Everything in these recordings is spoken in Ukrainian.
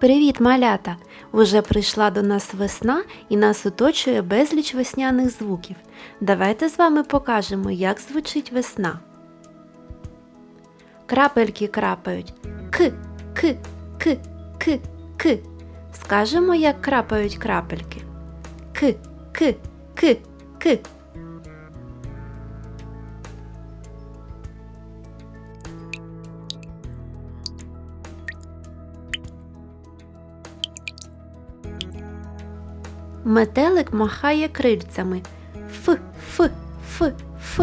Привіт, малята! Уже прийшла до нас весна і нас оточує безліч весняних звуків. Давайте з вами покажемо, як звучить весна. Крапельки крапають. К, к, к, к, к. Скажемо, як крапають крапельки. К, к, к, к. Метелик махає крильцями. Ф, ф, ф, ф.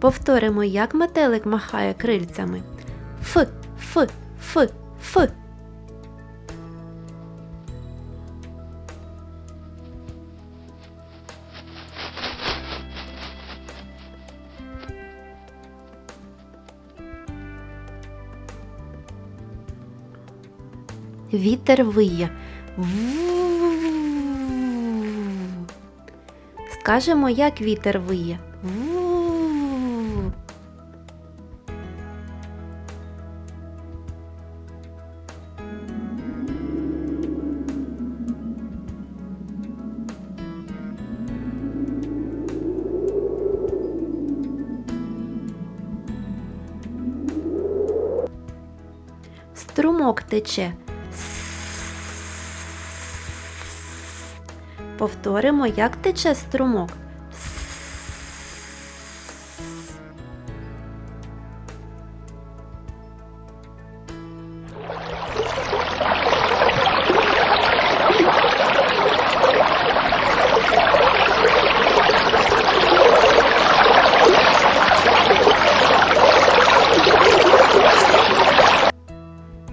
Повторимо, як метелик махає крильцями. Ф, ф, ф, ф. Вітер виє. Скажемо, як вітер виє. Струмок тече. Повторимо, як тече струмок.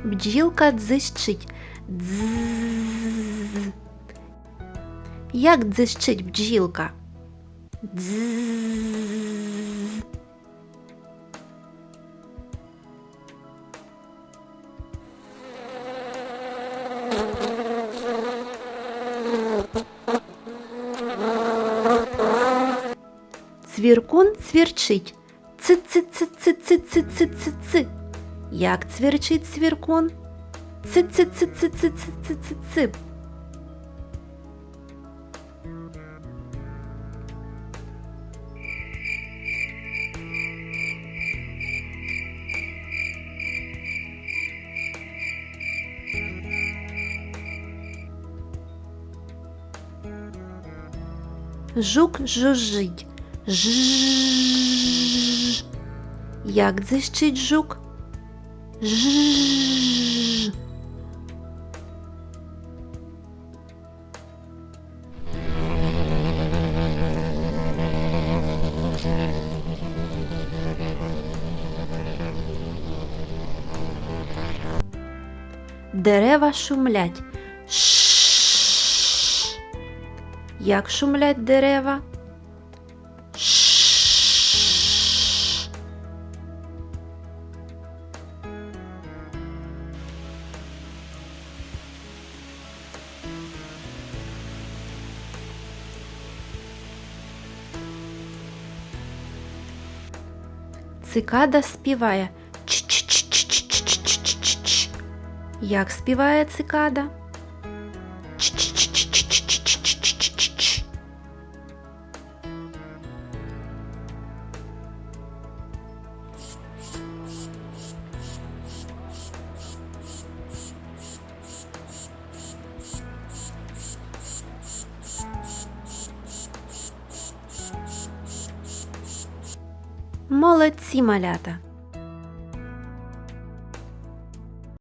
Бджілка дзищить. Дзз. Як дзищить бджілка? Дзз. Цвіркун цвірчить. Ци-ци-ци-ци-ци-ци-ци-ци. Як цвірчить цвіркун? Ци-ци-ци-ци-ци-ци-ци-ци. Жук жужжить. Ж. Як дзищить жук? Ж. Дерева шумлять. Ш. Як шумлять дерева? Цикада співає. Ч-ч-ч-ч-ч-ч-ч-ч-ч. Як співає цикада? Молодці малята!